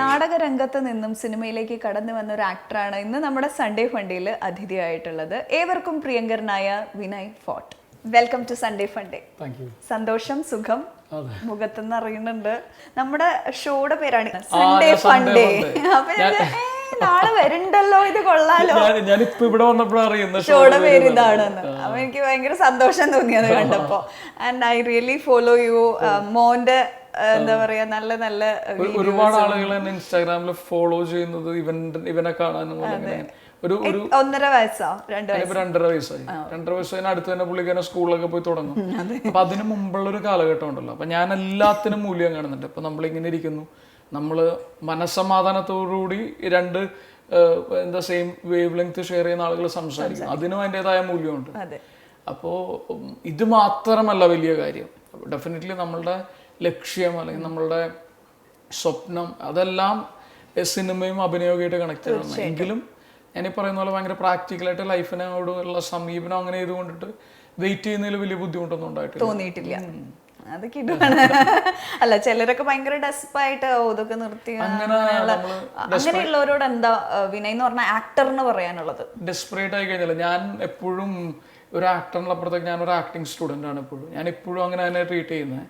നാടകരംഗത്ത് നിന്നും സിനിമയിലേക്ക് കടന്നു വന്ന ഒരു ആക്ടറാണ് ഇന്ന് നമ്മുടെ സൺഡേ ഫണ്ടിയിൽ അതിഥിയായിട്ടുള്ളത്. ഏവർക്കും പ്രിയങ്കരനായ Vinay Forrt. Welcome to Sunday funday സന്തോഷം സുഖം. മുഖത്തുനിന്ന് അറിയുന്നുണ്ട്. നമ്മുടെ ഷോയുടെ പേരാണ് സൺഡേ ഫണ്ടേ അപ്പൊ നാളെ ഇത് കൊള്ളാലോ? ഞാനിപ്പോ ഇവിടെ ഷോയുടെ പേര് ഇതാണെന്ന്. അപ്പൊ എനിക്ക് ഭയങ്കര സന്തോഷം തോന്നിയത് കണ്ടപ്പോ. And I really follow you മോന്റെ എന്താ പറയാ നല്ല നല്ല ഒരു- ഒരുപാട് ആളുകൾ തന്നെ ഇൻസ്റ്റാഗ്രാമിൽ ഫോളോ ചെയ്യുന്നത് ഇവനെ കാണാനും ഒരു ഒരു ഒന്നര വയസ്സോ? രണ്ടര വയസ്സായി. രണ്ടര വയസ്സായി അടുത്ത് തന്നെ പുള്ളിക്കാരൻ സ്കൂളിലൊക്കെ പോയി തുടങ്ങും. അപ്പൊ അതിന് മുമ്പുള്ള ഒരു കാലഘട്ടം ഉണ്ടല്ലോ. അപ്പൊ ഞാൻ എല്ലാത്തിനും മൂല്യം കാണുന്നുണ്ട്. ഇപ്പൊ നമ്മൾ ഇങ്ങനെ ഇരിക്കുന്നു. നമ്മൾ മനസ്സമാധാനത്തോടുകൂടി കൂടി രണ്ട് എന്താ സെയിം വേവ് ലെങ്ത് ഷെയർ ചെയ്യുന്ന ആളുകൾ സംസാരിക്കും. അതിനും അതിന്റെതായ മൂല്യമുണ്ട്. അപ്പോൾ ഇത് മാത്രമല്ല വലിയ കാര്യം. ഡെഫിനറ്റ്ലി നമ്മളുടെ ലക്ഷ്യം അല്ലെങ്കിൽ നമ്മളുടെ സ്വപ്നം അതെല്ലാം സിനിമയും അഭിനയമൊക്കെയായിട്ട് കണക്ട് ചെയ്യണം. എങ്കിലും ഞാൻ ഈ പറയുന്ന പോലെ ഭയങ്കര പ്രാക്ടിക്കലായിട്ട് ലൈഫിനോടുള്ള സമീപനം അങ്ങനെ ചെയ്തുകൊണ്ടിട്ട് വെയിറ്റ് ചെയ്യുന്നതിൽ വലിയ ബുദ്ധിമുട്ടൊന്നും ഉണ്ടായിട്ടില്ല. തോന്നിയിട്ടില്ല. അത് കിടുവാണ് അല്ല ചിലരൊക്കെ ഭയങ്കര ഡെസ്പായിട്ട് ഇതൊക്കെ നിർത്തി അങ്ങനെ അങ്ങനെയുള്ള അങ്ങനെയുള്ളവരോട് എന്താ വിനയ് എന്ന് പറഞ്ഞ ആക്ടറിന് പറയാനുള്ളത്? ഡെസ്പറേറ്റ് ആയി കഴിഞ്ഞാൽ ഞാൻ എപ്പോഴും ഒരു ആക്ടറിനപ്പുറത്തേക്ക് ഞാൻ ഒരു ആക്ടിങ് സ്റ്റുഡന്റ് ആണ് എപ്പോഴും. ഞാൻ എപ്പോഴും അങ്ങനെ തന്നെ ട്രീറ്റ് ചെയ്യുന്നത്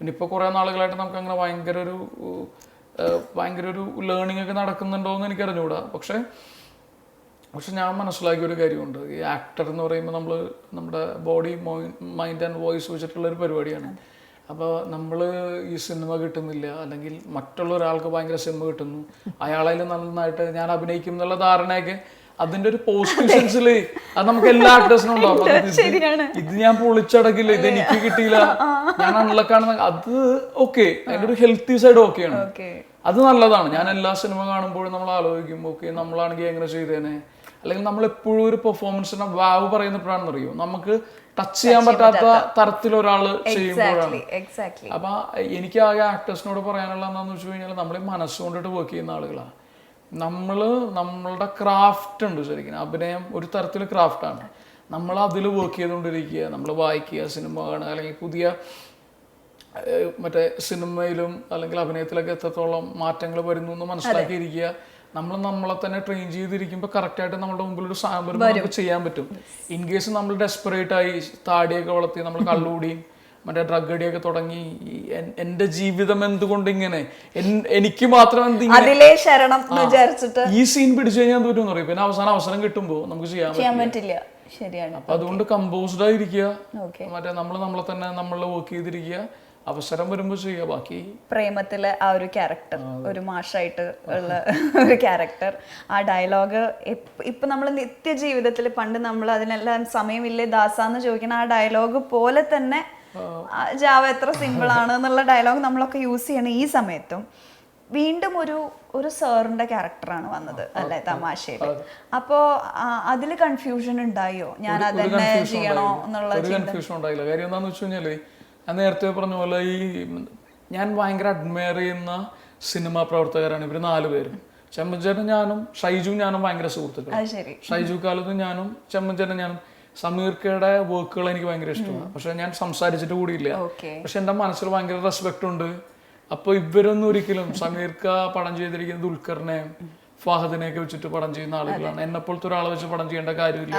പിന്നെ ഇപ്പോൾ കുറേ നാളുകളായിട്ട് നമുക്ക് അങ്ങനെ ഭയങ്കര ഒരു ഭയങ്കര ഒരു ലേണിംഗ് ഒക്കെ നടക്കുന്നുണ്ടോ എന്ന് എനിക്ക് അറിഞ്ഞുകൂടാ പക്ഷേ പക്ഷെ ഞാൻ മനസ്സിലാക്കിയ ഒരു കാര്യമുണ്ട്. ഈ ആക്ടർ എന്ന് പറയുമ്പോൾ നമ്മൾ നമ്മുടെ ബോഡി മൈൻഡ് ആൻഡ് വോയിസ് വെച്ചിട്ടുള്ള ഒരു പരിപാടിയാണ്. അപ്പോൾ നമ്മൾ ഈ സിനിമ കിട്ടുന്നില്ല. അല്ലെങ്കിൽ മറ്റുള്ള ഒരാൾക്ക് ഭയങ്കര സിനിമ കിട്ടുന്നു. അയാളതിൽ നന്നായിട്ട് ഞാൻ അഭിനയിക്കും എന്നുള്ള ധാരണയൊക്കെ അതിന്റെ ഒരു പോസ്റ്റിഷൻസിൽ സെൻസിൽ അത് നമുക്ക് എല്ലാ ആക്ടേഴ്സിനും ഉണ്ടാവും. ഇത് ഞാൻ പൊളിച്ചടക്കില്ല ഇത് എനിക്ക് കിട്ടിയില്ല. ഞാൻ അൺലക്കാണെന്ന് അത് ഓക്കെ അതിന്റെ ഒരു ഹെൽത്തി സൈഡ് ഓക്കെയാണ് ഓക്കെ അത് നല്ലതാണ്. ഞാൻ എല്ലാ സിനിമ കാണുമ്പോഴും നമ്മൾ ആലോചിക്കും ഓക്കെ നമ്മളാണെങ്കിൽ എങ്ങനെ ചെയ്തേനെ? അല്ലെങ്കിൽ നമ്മൾ എപ്പോഴും ഒരു പെർഫോമൻസിനെ വാവ് പറയുന്നപ്പോഴാണെന്ന് അറിയോ നമുക്ക് ടച്ച് ചെയ്യാൻ പറ്റാത്ത തരത്തിൽ ഒരാൾ ചെയ്യുമ്പോഴാണ്. അപ്പൊ എനിക്ക് ആകെ ആക്ടേഴ്സിനോട് പറയാനുള്ള എന്താണെന്ന് വെച്ച് കഴിഞ്ഞാൽ നമ്മൾ ഈ മനസ്സുകൊണ്ടിട്ട് വർക്ക് ചെയ്യുന്ന ആളുകളാണ് നമ്മൾ നമ്മളുടെ ക്രാഫ്റ്റ് ഉണ്ട് ശരിക്കും. അഭിനയം ഒരു തരത്തിൽ ക്രാഫ്റ്റാണ് നമ്മൾ അതിൽ വർക്ക് ചെയ്തുകൊണ്ടിരിക്കുക. നമ്മൾ വായിക്കുക സിനിമ കാണുക അല്ലെങ്കിൽ പുതിയ മറ്റേ സിനിമയിലും അല്ലെങ്കിൽ അഭിനയത്തിലൊക്കെ എത്രത്തോളം മാറ്റങ്ങൾ വരുന്നു എന്ന് മനസ്സിലാക്കിയിരിക്കുക. നമ്മൾ നമ്മളെ തന്നെ ട്രെയിൻ ചെയ്തിരിക്കുമ്പോൾ കറക്റ്റായിട്ട് നമ്മുടെ മുമ്പിൽ ഒരു സാമ്പർ നമുക്ക് ചെയ്യാൻ പറ്റും. ഇൻ കേസ് നമ്മൾ ഡെസ്പെറേറ്റ് ആയി താടിയൊക്കെ വളർത്തി നമ്മൾ കള്ളുകൂടിയും മറ്റേ ഡ്രഗ് അടിയൊക്കെ തുടങ്ങി എന്റെ ജീവിതം എന്തുകൊണ്ട് ഇങ്ങനെ എനിക്ക് മാത്രം എന്ത് ഈ സീൻ പിടിച്ചു കഴിഞ്ഞാൽ എന്ത് അറിയാം? പിന്നെ അവസാനം അവസരം കിട്ടുമ്പോ നമുക്ക് ചെയ്യാൻ പറ്റും ചെയ്യാൻ പറ്റില്ല. ശരിയാണ്. അപ്പൊ അതുകൊണ്ട് കമ്പോസ്ഡ് ആയിരിക്കുക. മറ്റേ നമ്മൾ നമ്മളെ തന്നെ നമ്മൾ വർക്ക് ചെയ്തിരിക്കുക. അവസരം വരുമ്പോൾ ചെയ്യുക. ബാക്കി പ്രേമത്തിലെ ആ ഒരു ക്യാരക്ടർ ഒരു മാഷായിട്ട് ഉള്ള ഒരു ക്യാരക്ടർ ആ ഡയലോഗ് ഇപ്പൊ നമ്മൾ നിത്യജീവിതത്തിൽ പണ്ട് നമ്മൾ അതിനെല്ലാം സമയമില്ലേ ദാസാന്ന് ചോദിക്കുന്ന ആ ഡയലോഗ് പോലെ തന്നെ ജാവ എത്ര സിമ്പിൾ ആണ് എന്നുള്ള ഡയലോഗ് നമ്മളൊക്കെ യൂസ് ചെയ്യണം ഈ സമയത്തും വീണ്ടും ഒരു ഒരു സാറിന്റെ ക്യാരക്ടറാണ് വന്നത് അല്ലെ തമാശയിൽ അപ്പോ അതിൽ കൺഫ്യൂഷൻ ഉണ്ടായോ? ഞാൻ അതന്നെ ചെയ്യണോ എന്നുള്ള കൺഫ്യൂഷൻ ഉണ്ടായില്ല. കാര്യം എന്താന്ന് വെച്ച് കഴിഞ്ഞാൽ ഞാൻ നേരത്തെ പറഞ്ഞ പോലെ ഈ ഞാൻ ഭയങ്കര അഡ്മയർ ചെയ്യുന്ന സിനിമാ പ്രവർത്തകരാണ് ഇവർ നാല് പേരും. ചെമ്മഞ്ചേട്ടൻ ഞാനും ഷൈജു ഞാനും ഭയങ്കര സുഹൃത്തുക്കൾ ശരി. ഷൈജു കാലത്ത് ഞാനും ചെമ്മഞ്ചേട്ടൻ ഞാനും സമീർക്കയുടെ വർക്കുകൾ എനിക്ക് ഭയങ്കര ഇഷ്ടമാണ്. പക്ഷെ ഞാൻ സംസാരിച്ചിട്ട് കൂടിയില്ല. പക്ഷെ എന്റെ മനസ്സിൽ ഭയങ്കര റെസ്പെക്ട് ഉണ്ട്. അപ്പോൾ ഇവരൊന്നും ഒരിക്കലും സമീർക്ക പടം ചെയ്തിരിക്കുന്ന ദുൽഖറിനെ ഫഹദിനെയൊക്കെ വെച്ചിട്ട് പടം ചെയ്യുന്ന ആളുകളാണ്. എന്നെ പോലത്തെ ഒരാളെ വെച്ച് പടം ചെയ്യേണ്ട കാര്യമില്ല.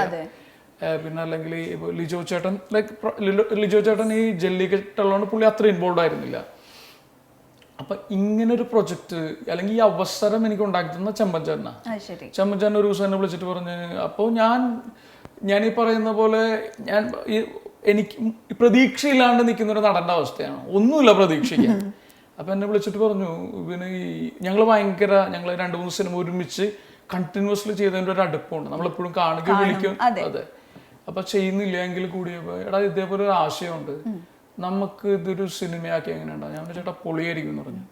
പിന്നെ അല്ലെങ്കിൽ ലിജോ ചേട്ടൻ ലൈക്ക് ലിജോ ചേട്ടൻ ഈ ജെല്ലിക്കെട്ടുള്ളതുകൊണ്ട് പുള്ളി അത്ര ഇൻവോൾവ് ആയിരുന്നില്ല. അപ്പൊ ഇങ്ങനെ ഒരു പ്രൊജക്ട് അല്ലെങ്കിൽ ഈ അവസരം എനിക്ക് ഉണ്ടാക്കി തന്ന ചെമ്പഞ്ചേട്ടനാ അത് ശരി. ചേട്ടൻ ഒരു ദിവസം എന്നെ വിളിച്ചിട്ട് പറഞ്ഞു അപ്പോൾ ഞാൻ ഞാൻ ഈ പറയുന്ന പോലെ ഞാൻ എനിക്ക് പ്രതീക്ഷയില്ലാണ്ട് നിൽക്കുന്ന ഒരു നടന്റെ അവസ്ഥയാണ്. ഒന്നുമില്ല പ്രതീക്ഷിക്കാൻ. അപ്പം എന്നെ വിളിച്ചിട്ട് പറഞ്ഞു പിന്നെ ഈ ഞങ്ങൾ ഭയങ്കര ഞങ്ങൾ രണ്ട് മൂന്ന് സിനിമ ഒരുമിച്ച് കണ്ടിന്യൂസ്ലി ചെയ്തതിന്റെ ഒരു അടുപ്പമുണ്ട്. നമ്മളെപ്പോഴും കാണുകയും വിളിക്കും. അതെ. അപ്പം ചെയ്യുന്നില്ല എങ്കിൽ കൂടി എടാ ഇതേപോലെ ഒരു ആശയമുണ്ട്. നമുക്ക് ഇതൊരു സിനിമയാക്കി എങ്ങനെയുണ്ടാവും? ഞാൻ ചേട്ടാ പൊളിയായിരിക്കും എന്ന് പറഞ്ഞു.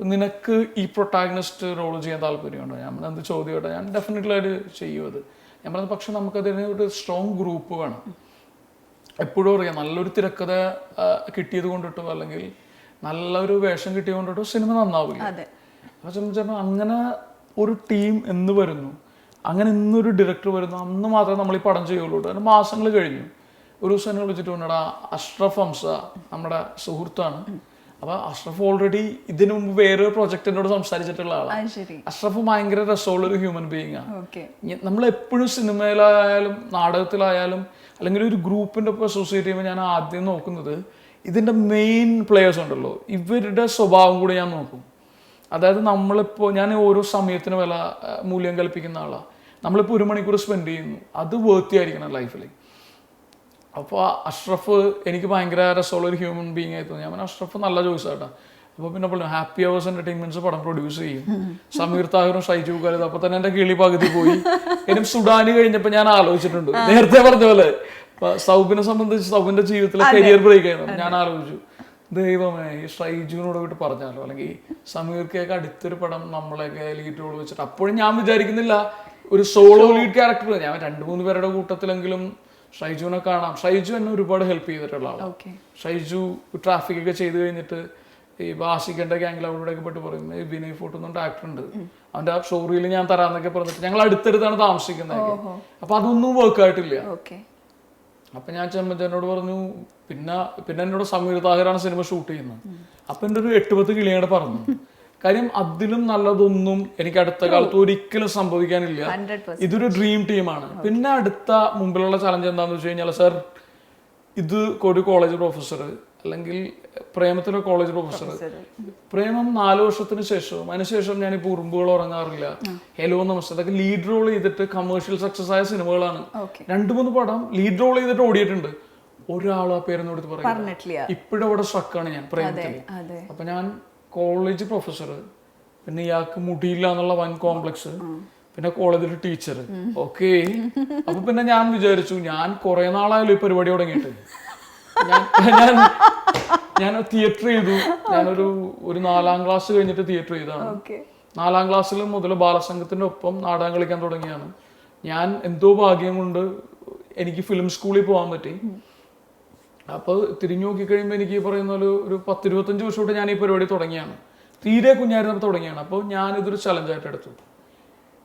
നിനക്ക് ഈ പ്രൊട്ടാഗനിസ്റ്റ് റോൾ ചെയ്യാൻ താല്പര്യമുണ്ടോ? ഞാൻ എന്ത് ചോദ്യം കേട്ടോ ഞാൻ ഡെഫിനറ്റ്ലി അത് ചെയ്യും അത്. ഞാൻ പറഞ്ഞത് പക്ഷെ നമുക്കതിന് ഒരു സ്ട്രോങ് ഗ്രൂപ്പ് വേണം. എപ്പോഴും അറിയാം നല്ലൊരു തിരക്കഥ കിട്ടിയത് കൊണ്ടിട്ടോ അല്ലെങ്കിൽ നല്ലൊരു വേഷം കിട്ടിയത് കൊണ്ടിട്ടോ സിനിമ നന്നാവില്ല. അപ്പൊ സംബന്ധിച്ചാൽ അങ്ങനെ ഒരു ടീം എന്ന് വരുന്നു. അങ്ങനെ ഇന്നൊരു ഡയറക്ടർ വരുന്നു. അന്ന് മാത്രമേ നമ്മൾ ഈ പടം ചെയ്യുള്ളൂ അതിന് മാസങ്ങൾ കഴിഞ്ഞു. ഒരു ദിവസം എന്നെ വിളിച്ചിട്ട് പറഞ്ഞടാ അഷ്റഫ് ഹംസ നമ്മുടെ സുഹൃത്താണ്. അപ്പൊ അഷ്റഫ് ഓൾറെഡി ഇതിനു മുമ്പ് വേറൊരു പ്രോജക്റ്റിനോട് സംസാരിച്ചിട്ടുള്ള ആളാണ് അഷ്റഫ് ഭയങ്കര രസമുള്ള ഒരു ഹ്യൂമൻ ബീയിങ് ആണ് നമ്മൾ എപ്പോഴും സിനിമയിലായാലും നാടകത്തിലായാലും അല്ലെങ്കിൽ ഒരു ഗ്രൂപ്പിന്റെ ഒപ്പം അസോസിയേറ്റ് ചെയ്യുമ്പോൾ ഞാൻ ആദ്യം നോക്കുന്നത് ഇതിന്റെ മെയിൻ പ്ലേയേഴ്സ് ഉണ്ടല്ലോ. ഇവരുടെ സ്വഭാവം കൂടി ഞാൻ നോക്കും. അതായത് നമ്മളിപ്പോൾ ഞാൻ ഓരോ സമയത്തിന് വില മൂല്യം കൽപ്പിക്കുന്ന ആളാണ് നമ്മളിപ്പോൾ ഒരു മണിക്കൂർ സ്പെൻഡ് ചെയ്യുന്നു. അത് വേർത്തിയായിരിക്കണം ലൈഫിൽ അപ്പോൾ അഷ്റഫ് എനിക്ക് ഭയങ്കര രസമുള്ള ഒരു ഹ്യൂമൻ ബീങ് ആയി തോന്നി. ഞാൻ പറഞ്ഞു, അഷ്റഫ് നല്ല ചോയ്സ് ആട്ടാ. അപ്പോൾ പിന്നെ പറഞ്ഞു ഹാപ്പി അവേഴ്സ് എന്റർടൈൻമെന്റ്സ് പടം പ്രൊഡ്യൂസ് ചെയ്യും. സമീർ താഹിറും ഷൈജു കാലത്ത് അപ്പോൾ തന്നെ എന്റെ കിളി പകുതി പോയി. എനിക്ക് സുഡാന് കഴിഞ്ഞപ്പോൾ ഞാൻ ആലോചിച്ചിട്ടുണ്ട്. നേരത്തെ പറഞ്ഞ പോലെ. സൗബിനെ സംബന്ധിച്ച് സൗബിന്റെ ജീവിതത്തിലെ കരിയർ ബ്രേക്ക് ആയിരുന്നു. ഞാൻ ആലോചിച്ചു ദൈവമേ ഈ ഷൈജുവിനോട് വിട്ട് പറഞ്ഞാലോ? അല്ലെങ്കിൽ സമീർക്കൊക്കെ അടുത്തൊരു പടം നമ്മളൊക്കെ ലീഡ് റോൾ വെച്ചിട്ട് അപ്പോഴും ഞാൻ വിചാരിക്കുന്നില്ല ഒരു സോളോ ലീഡ് ക്യാരക്ടർ ഞാൻ രണ്ട് മൂന്ന് പേരുടെ കൂട്ടത്തിലെങ്കിലും ഷൈജുവിനെ കാണാം. ഷൈജു എന്നെ ഒരുപാട് ഹെൽപ്പ് ചെയ്തിട്ടുള്ള ആളാണ് ഷൈജു ട്രാഫിക് ഒക്കെ ചെയ്ത് കഴിഞ്ഞിട്ട് ഈ ബാസിക്കന്റെ ഗ്യാങ്ങിൽ അവരോടൊക്കെ പെട്ട് പറയുന്നത് "ഏയ് വിനയ് ഫോട്ടോ എന്നുണ്ട് ആക്ടർ ഉണ്ട്. അവന്റെ ആ ഷോറൂമിൽ ഞാൻ തരാന്നൊക്കെ പറഞ്ഞിട്ട് ഞങ്ങൾ അടുത്തടുത്താണ് താമസിക്കുന്നത് അപ്പൊ അതൊന്നും വർക്ക് ആയിട്ടില്ല. അപ്പൊ ഞാൻ ചെമ്മച്ചനോട് പറഞ്ഞു പിന്നെ പിന്നെ എന്നോട് സമീർ താഹിറാണ് സിനിമ ഷൂട്ട് ചെയ്യുന്നത്. അപ്പൊ എന്റെ ഒരു എട്ട് പത്ത് കിളിയോടെ പറഞ്ഞു കാര്യം അതിലും നല്ലതൊന്നും എനിക്ക് അടുത്ത കാലത്ത് ഒരിക്കലും സംഭവിക്കാനില്ല. ഇതൊരു ഡ്രീം ടീമാണ് പിന്നെ അടുത്ത മുമ്പിലുള്ള ചലഞ്ച് എന്താണെന്ന് വെച്ച് കഴിഞ്ഞാൽ സാർ ഇത് ഒരു കോളേജ് പ്രൊഫസർ അല്ലെങ്കിൽ പ്രേമത്തിലെ കോളേജ് പ്രൊഫസർ പ്രേമം നാല് വർഷത്തിന് ശേഷവും അതിനുശേഷം ഞാൻ ഇപ്പൊ ഉറുമ്പുകൾ ഉറങ്ങാറില്ല. ഹെലോ നമസ്തേ അതൊക്കെ ലീഡ് റോൾ ചെയ്തിട്ട് കമേഴ്ഷ്യൽ സക്സസ് ആയ സിനിമകളാണ്. രണ്ടു മൂന്ന് പടം ലീഡ് റോൾ ചെയ്തിട്ട് ഓടിയിട്ടുണ്ട്. ഒരാൾ ആ പേരെന്നോട് എടുത്ത് പറയും പറഞ്ഞിട്ടില്ല. ഇപ്പോഴും അവിടെ സ്ട്രക്കാണ് ഞാൻ പ്രേമത്തിൽ അപ്പൊ ഞാൻ കോളേജ് പ്രൊഫസർ പിന്നെ ഇയാൾക്ക് മുടിയില്ല എന്നുള്ള വൻ കോംപ്ലക്സ് പിന്നെ കോളേജിൽ ടീച്ചർ ഓക്കെ. അപ്പൊ പിന്നെ ഞാൻ വിചാരിച്ചു ഞാൻ കുറെ നാളായാലും ഈ പരിപാടി തുടങ്ങിയിട്ട്. ഞാൻ ഞാൻ തിയേറ്റർ ചെയ്തു. ഞാനൊരു ഒരു നാലാം ക്ലാസ് കഴിഞ്ഞിട്ട് തിയേറ്റർ ചെയ്താണ് നാലാം ക്ലാസ്സിൽ മുതൽ ബാലസംഘത്തിന്റെ ഒപ്പം നാടകം കളിക്കാൻ തുടങ്ങിയാണ്. ഞാൻ എന്തോ ഭാഗ്യം കൊണ്ട് എനിക്ക് ഫിലിം സ്കൂളിൽ പോകാൻ പറ്റി. അപ്പോൾ തിരിഞ്ഞു നോക്കി കഴിയുമ്പോൾ എനിക്ക് പറയുന്ന പോലെ ഒരു പത്തിരുപത്തഞ്ച് വർഷം തൊട്ട് ഞാൻ ഈ പരിപാടി തുടങ്ങിയാണ്. തീരെ കുഞ്ഞായിരുന്നപ്പോൾ തുടങ്ങിയാണ്. അപ്പോൾ ഞാനിതൊരു ചലഞ്ചായിട്ട് എടുത്തു.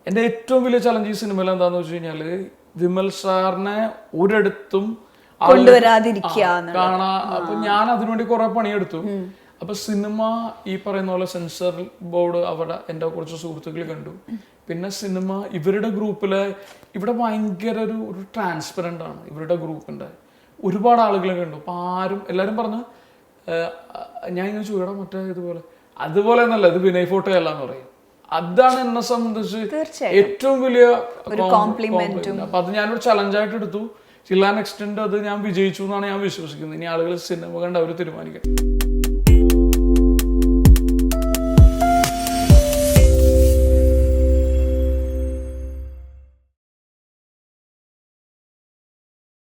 എന്റെ ഏറ്റവും വലിയ ചലഞ്ച് ഈ സിനിമയിൽ എന്താണെന്ന് വെച്ച് കഴിഞ്ഞാൽ വിമൽ സാറിനെ ഒരിടത്തും കാണാ അപ്പൊ ഞാൻ അതിനുവേണ്ടി കുറെ പണിയെടുത്തു. അപ്പൊ സിനിമ ഈ പറയുന്ന പോലെ സെൻസർ ബോർഡ് അവിടെ എന്റെ കുറച്ച് സുഹൃത്തുക്കൾ കണ്ടു. പിന്നെ സിനിമ ഇവരുടെ ഗ്രൂപ്പിലെ ഇവിടെ ഭയങ്കര ഒരു ഒരു ട്രാൻസ്പെറന്റ് ആണ് ഇവരുടെ ഗ്രൂപ്പിന്റെ ഒരുപാട് ആളുകളെ കണ്ടു. അപ്പൊ ആരും എല്ലാരും പറഞ്ഞു ഞാൻ ഇങ്ങനെ ചോദിക്കണം മറ്റേ ഇതുപോലെ. അതുപോലെ എന്നല്ല ഇത് വിനയ് ഫോട്ടോ അല്ല എന്ന് പറയും. അതാണ് എന്നെ സംബന്ധിച്ച് ഏറ്റവും വലിയ compliment. അപ്പൊ അത് ഞാനൊരു ചലഞ്ചായിട്ട് എടുത്തു. ചില്ലാൻ എക്സ്റ്റെൻഡ് അത് ഞാൻ വിജയിച്ചു എന്നാണ് ഞാൻ വിശ്വസിക്കുന്നത്. ഇനി ആളുകൾ സിനിമ കണ്ട് അവർ തീരുമാനിക്കട്ടെ.